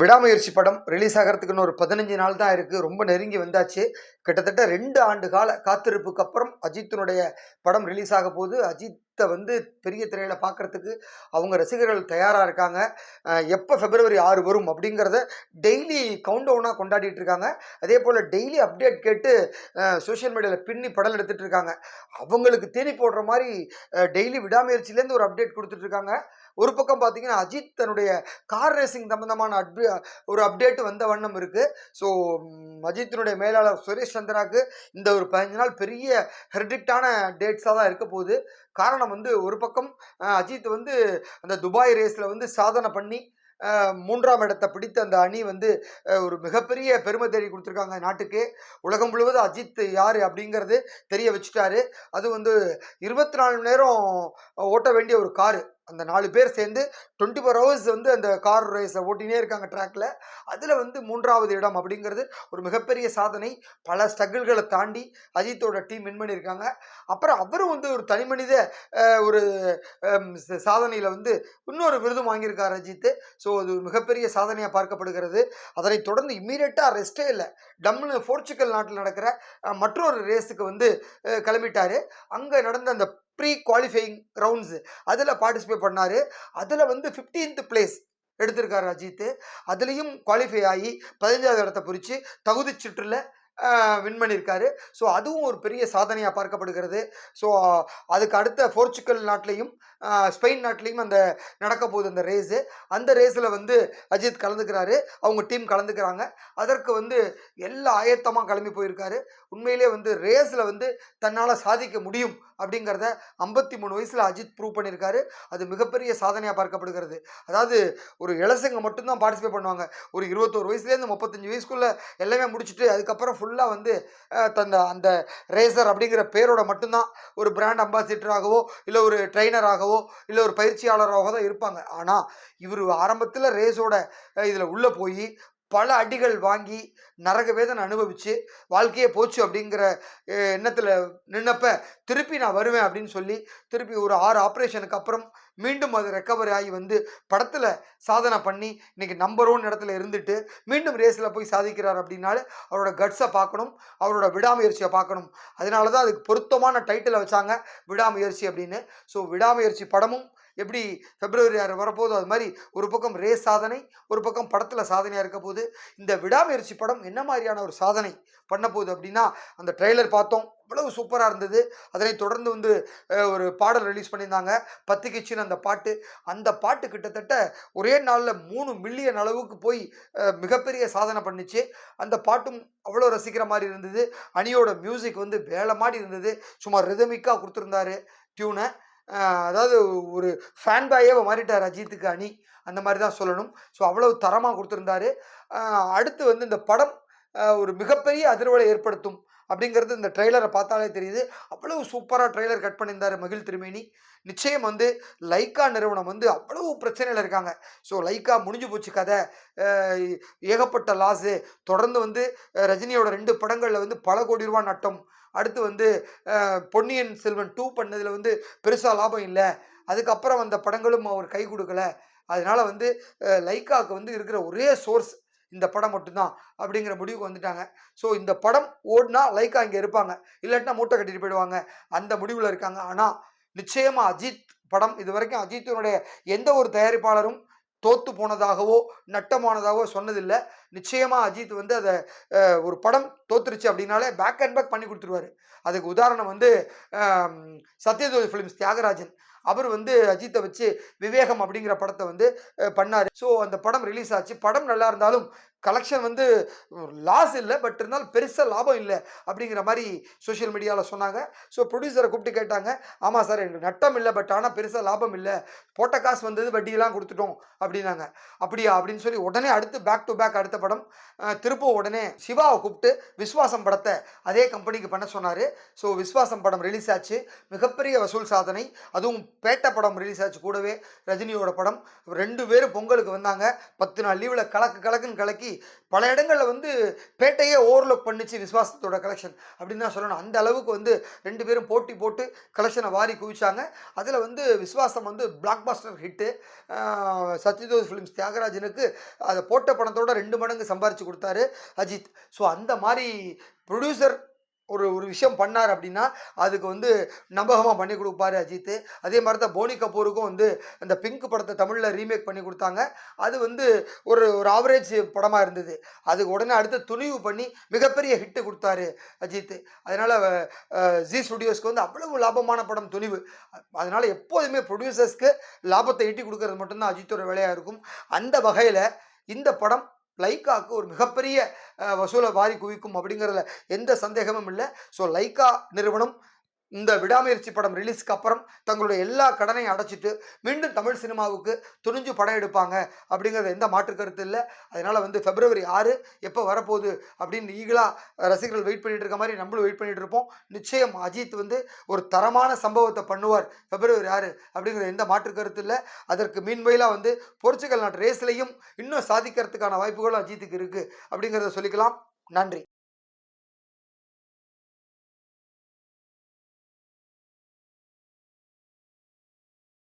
விடாமுயற்சி படம் ரிலீஸ் ஆகிறதுக்கு ஒரு பதினஞ்சு நாள் தான் இருக்குது ரொம்ப நெருங்கி வந்தாச்சு. கிட்டத்தட்ட ரெண்டு ஆண்டு கால காத்திருப்புக்கு அப்புறம் அஜித்தினுடைய படம் ரிலீஸ் ஆக போது அஜித் வந்து பெரிய திரையில் பார்க்குறதுக்கு அவங்க ரசிகர்கள் தயாராக இருக்காங்க. எப்போ பிப்ரவரி ஆறு வரும் அப்படிங்கிறத டெய்லி கவுண்ட் டவுனாக கொண்டாடிட்டு இருக்காங்க. அதே போல் டெய்லி அப்டேட் கேட்டு சோஷியல் மீடியாவில் பின்னி படம் எடுத்துட்டு இருக்காங்க. அவங்களுக்கு தேனி போடுற மாதிரி டெய்லி விடாமுயற்சியிலேருந்து ஒரு அப்டேட் கொடுத்துட்டு இருக்காங்க. ஒரு பக்கம் பார்த்தீங்கன்னா அஜித் தன்னுடைய கார் ரேசிங் சம்பந்தமான அப்டே ஒரு அப்டேட் வந்த வண்ணம் இருக்குது ஸோ அஜித்தினுடைய மேலாளர் சுரேஷ் சந்திராவுக்கு இந்த ஒரு பதினஞ்சு நாள் பெரிய ஹெர்டிக்டான டேட்ஸாக தான் இருக்க போகுது. காரணம் வந்து ஒரு பக்கம் அஜித் வந்து அந்த துபாய் ரேஸில் வந்து சாதனை பண்ணி மூன்றாம் இடத்தை பிடித்த அந்த அணி வந்து ஒரு மிகப்பெரிய பெருமை தேடி கொடுத்துருக்காங்க நாட்டுக்கு. உலகம் முழுவதும் அஜித் யார் அப்படிங்கிறது தெரிய வச்சுட்டாரு. அது வந்து இருபத்தி நாலு மணி நேரம் ஓட்ட வேண்டிய ஒரு காரு. அந்த நாலு பேர் சேர்ந்து டுவெண்ட்டி ஃபோர் ஹவர்ஸ் வந்து அந்த கார் ரேஸை ஓட்டினே இருக்காங்க ட்ராக்ல அதில் வந்து மூன்றாவது இடம் அப்படிங்கிறது ஒரு மிகப்பெரிய சாதனை. பல ஸ்ட்ரகிள்களை தாண்டி அஜித்தோட டீம் வின் பண்ணியிருக்காங்க. அப்புறம் அவரும் வந்து ஒரு தனி மனித ஒரு சாதனையில் வந்து இன்னொரு விருதும் வாங்கியிருக்கார் அஜித் ஸோ அது ஒரு மிகப்பெரிய சாதனையாக பார்க்கப்படுகிறது. அதனைத் தொடர்ந்து இம்மீடியட்டாக ரெஸ்ட்டே இல்லை. டம்னு போர்ச்சுக்கல் நாட்டில் நடக்கிற மற்றொரு ரேஸுக்கு வந்து கிளம்பிட்டார். அங்கே நடந்த அந்த ப்ரீ குவாலிஃபையிங் ரவுண்ட்ஸு அதில் பார்ட்டிசிபேட் பண்ணார். அதில் வந்து ஃபிஃப்டீன்த் பிளேஸ் எடுத்திருக்கார் அஜித்து. அதுலேயும் குவாலிஃபை ஆகி பதினஞ்சாவது இடத்த பிரித்து தகுதி சுற்றில் வின் பண்ணியிருக்காரு ஸோ அதுவும் ஒரு பெரிய சாதனையாக பார்க்கப்படுகிறது. ஸோ அதுக்கு அடுத்த போர்ச்சுக்கல் நாட்டிலையும் ஸ்பெயின் நாட்டிலையும் அந்த நடக்க போகுது அந்த ரேஸு அந்த ரேஸில் வந்து அஜித் கலந்துக்கிறாரு. அவங்க டீம் கலந்துக்கிறாங்க. அதற்கு வந்து எல்லா ஆயத்தமாக கிளம்பி போயிருக்காரு. உண்மையிலே வந்து ரேஸில் வந்து தன்னால் சாதிக்க முடியும் அப்படிங்கிறத ஐம்பத்தி மூணு வயசில் அஜித் ப்ரூவ் பண்ணியிருக்காரு. அது மிகப்பெரிய சாதனையாக பார்க்கப்படுகிறது. அதாவது ஒரு இளசங்க மட்டும்தான் பார்ட்டிசிபேட் பண்ணுவாங்க. ஒரு இருபத்தோரு வயசுலேருந்து முப்பத்தஞ்சு வயசுக்குள்ளே எல்லாமே முடிச்சுட்டு அதுக்கப்புறம் ஃபுல்லாக வந்து தந்த அந்த ரேசர் அப்படிங்கிற பேரோட மட்டும்தான் ஒரு பிராண்ட் அம்பாசிடராகவோ இல்லை ஒரு ட்ரைனராகவோ இல்லை ஒரு பயிற்சியாளராகவோ தான் இருப்பாங்க. ஆனால் இவர் ஆரம்பத்தில் ரேஸோட இதில் உள்ளே போய் பல அடிகள் வாங்கி நரக வேதனை அனுபவித்து வாழ்க்கையே போச்சு அப்படிங்கிற எண்ணத்தில் நின்னப்ப திருப்பி நான் வருவேன் அப்படின்னு சொல்லி திருப்பி ஒரு ஆறு ஆப்ரேஷனுக்கு அப்புறம் மீண்டும் அது ரெக்கவரி ஆகி வந்து படத்தில் சாதனை பண்ணி இன்னைக்கு நம்பர் ஒன் இடத்துல இருந்துட்டு மீண்டும் ரேஸில் போய் சாதிக்கிறார் அப்படின்னாலும் அவரோட கட்ஸை பார்க்கணும் அவரோட விடாமுயற்சியை பார்க்கணும். அதனால தான் அதுக்கு பொருத்தமான டைட்டிலை வச்சாங்க விடாமுயற்சி அப்படின்னு. ஸோ விடாமுயற்சி படமும் எப்படி பிப்ரவரி ஆறு வரப்போதோ அது மாதிரி ஒரு பக்கம் ரே சாதனை ஒரு பக்கம் படத்தில் சாதனையாக இருக்க போகுது. இந்த விடாமுயற்சி படம் என்ன மாதிரியான ஒரு சாதனை பண்ண போகுது அப்படின்னா அந்த ட்ரெய்லர் பார்த்தோம். அவ்வளவு சூப்பராக இருந்தது. அதனை தொடர்ந்து வந்து ஒரு பாடல் ரிலீஸ் பண்ணியிருந்தாங்க. பத்து கிச்சின்னு அந்த பாட்டு. அந்த பாட்டு கிட்டத்தட்ட ஒரே நாளில் மூணு மில்லியன் அளவுக்கு போய் மிகப்பெரிய சாதனை பண்ணிச்சு. அந்த பாட்டும் அவ்வளோ ரசிக்கிற மாதிரி இருந்தது. அணியோட மியூசிக் வந்து வேலை மாதிரி இருந்தது. சும்மா ரிதமிக்காக கொடுத்துருந்தாரு டியூனை அதாவது ஒரு ஃபேன் பாயே மாறிட்டார் அஜித்துக்கு அணி. அந்த மாதிரி தான் சொல்லணும். ஸோ அவ்வளவு தரமாக கொடுத்துருந்தாரு. அடுத்து வந்து இந்த படம் ஒரு மிகப்பெரிய அதிர்வலை ஏற்படுத்தும் அப்படிங்கிறது இந்த ட்ரெய்லரை பார்த்தாலே தெரியுது. அவ்வளவு சூப்பராக ட்ரெய்லர் கட் பண்ணியிருந்தார் மகிழ் திருமேனி. நிச்சயம் வந்து லைக்கா நிறுவனம் வந்து அவ்வளவு பிரச்சனையில் இருக்காங்க. ஸோ லைக்கா முடிஞ்சு போச்சு கதை. ஏகப்பட்ட லாஸு தொடர்ந்து வந்து ரஜினியோட ரெண்டு படங்களில் வந்து பல கோடி ரூபா நட்டம். அடுத்து வந்து பொன்னியின் செல்வன் டூ பண்ணதில் வந்து பெருசாக லாபம் இல்லை. அதுக்கப்புறம் வந்த படங்களும் அவர் கை கொடுக்கல. அதனால் வந்து லைக்காவுக்கு வந்து இருக்கிற ஒரே சோர்ஸ் இந்த படம் மட்டும்தான் அப்படிங்கிற முடிவுக்கு வந்துட்டாங்க. ஸோ இந்த படம் ஓடினா லைக்கா இங்கே இருப்பாங்க. இல்லாட்டினா மூட்டை கட்டிட்டு போயிடுவாங்க. அந்த முடிவில் இருக்காங்க. ஆனால் நிச்சயமாக அஜித் படம் இது வரைக்கும் அஜித்தினுடைய எந்த ஒரு தயாரிப்பாளரும் தோத்து போனதாகவோ நட்டமானதாகவோ சொன்னதில்லை. நிச்சயமாக அஜித் வந்து அதை ஒரு படம் தோத்துருச்சு அப்படின்னாலே பேக் அண்ட் பேக் பண்ணி கொடுத்துருவாரு. அதுக்கு உதாரணம் வந்து ஆம், சத்யஜோதி ஃபிலிம்ஸ் தியாகராஜன். அவர் வந்து அஜித்தை வச்சு விவேகம் அப்படிங்கிற படத்தை வந்து பண்ணார். ஸோ அந்த படம் ரிலீஸ் ஆச்சு. படம் நல்லா இருந்தாலும் கலெக்ஷன் வந்து லாஸ் இல்லை பட் இருந்தாலும் பெருசாக லாபம் இல்லை அப்படிங்கிற மாதிரி சோஷியல் மீடியாவில் சொன்னாங்க. ஸோ ப்ரொடியூசரை கூப்பிட்டு கேட்டாங்க ஆமாம் சார் எனக்கு நட்டம் இல்லை பட் ஆனால் பெருசாக லாபம் இல்லை. போட்ட காசு வந்தது வட்டியெல்லாம் கொடுத்துட்டோம் அப்படின்னாங்க. அப்படியா? அப்படின்னு சொல்லி உடனே அடுத்து பேக் டு பேக் அடுத்த படம் திருப்பவும் உடனே சிவாவை கூப்பிட்டு விஸ்வாசம் படத்தை அதே கம்பெனிக்கு பண்ண சொன்னார். ஸோ விஸ்வாசம் படம் ரிலீஸ் ஆச்சு. மிகப்பெரிய வசூல் சாதனை. அதுவும் பேட்டை படம் ரிலீஸ் ஆச்சு கூடவே. ரஜினியோட படம். ரெண்டு பேரும் பொங்கலுக்கு வந்தாங்க. பத்து நாள் லீவில் கலக்கு கலக்குன்னு கலக்கி பல இடங்களில் வந்து பேட்டையே ஓவர்லுக் பண்ணிச்சு விஸ்வாசத்தோட கலெக்ஷன் அப்படின்னு தான் சொல்லணும். அந்த அளவுக்கு வந்து ரெண்டு பேரும் போட்டி போட்டு கலெக்ஷனை வாரி குவிச்சாங்க. அதில் வந்து விஸ்வாசம் வந்து பிளாக் பாஸ்டர் ஹிட்டு சத்யதோஷ் ஃபிலிம்ஸ் தியாகராஜனுக்கு அதை போட்ட பணத்தோட ரெண்டு மடங்கு சம்பாரித்து கொடுத்தாரு அஜித். ஸோ அந்த மாதிரி ப்ரொடியூசர் ஒரு ஒரு விஷயம் பண்ணார் அப்படின்னா அதுக்கு வந்து நம்பகமாக பண்ணி கொடுப்பாரு அஜித் அதே மாதிரி தான் போனி கபூருக்கும் வந்து அந்த பிங்க் படத்தை தமிழில் ரீமேக் பண்ணி கொடுத்தாங்க. அது வந்து ஒரு ஒரு ஆவரேஜ் படமாக இருந்தது. அதுக்கு உடனே அடுத்து துணிவு பண்ணி மிகப்பெரிய ஹிட்டு கொடுத்தாரு அஜித் அதனால் ஜி ஸ்டுடியோஸ்க்கு வந்து அவ்வளவு லாபமான படம் துணிவு. அதனால் எப்போதுமே ப்ரொடியூசர்ஸ்க்கு லாபத்தை ஈட்டி கொடுக்கறது மட்டும்தான் அஜித்தோட வேலையாக இருக்கும். அந்த வகையில் இந்த படம் லைக்காவுக்கு ஒரு மிகப்பெரிய வசூலை வாரி குவிக்கும் அப்படிங்கிறதுல எந்த சந்தேகமும் இல்லை. ஸோ லைக்கா நிறுவனம் இந்த விடாமுயற்சி படம் ரிலீஸ்க்கு அப்புறம் தங்களுடைய எல்லா கடனையும் அடைச்சிட்டு மீண்டும் தமிழ் சினிமாவுக்கு துணிஞ்சு படம் எடுப்பாங்க அப்படிங்கிறது எந்த மாற்று கருத்து இல்லை. அதனால் வந்து பிப்ரவரி ஆறு எப்போ வரப்போகுது அப்படின்னு ஈகலாக ரசிகர்கள் வெயிட் பண்ணிட்டு இருக்க மாதிரி நம்மளும் வெயிட் பண்ணிட்டு இருப்போம். நிச்சயம் அஜித் வந்து ஒரு தரமான சம்பவத்தை பண்ணுவார் பிப்ரவரி ஆறு அப்படிங்கிற எந்த மாற்று கருத்து இல்லை. அதற்கு மீன்வெயிலாக வந்து போர்ச்சுகல் நாட்டு ரேஸ்லையும் இன்னும் சாதிக்கிறதுக்கான வாய்ப்புகளும் அஜித்துக்கு இருக்குது அப்படிங்கிறத சொல்லிக்கலாம். நன்றி.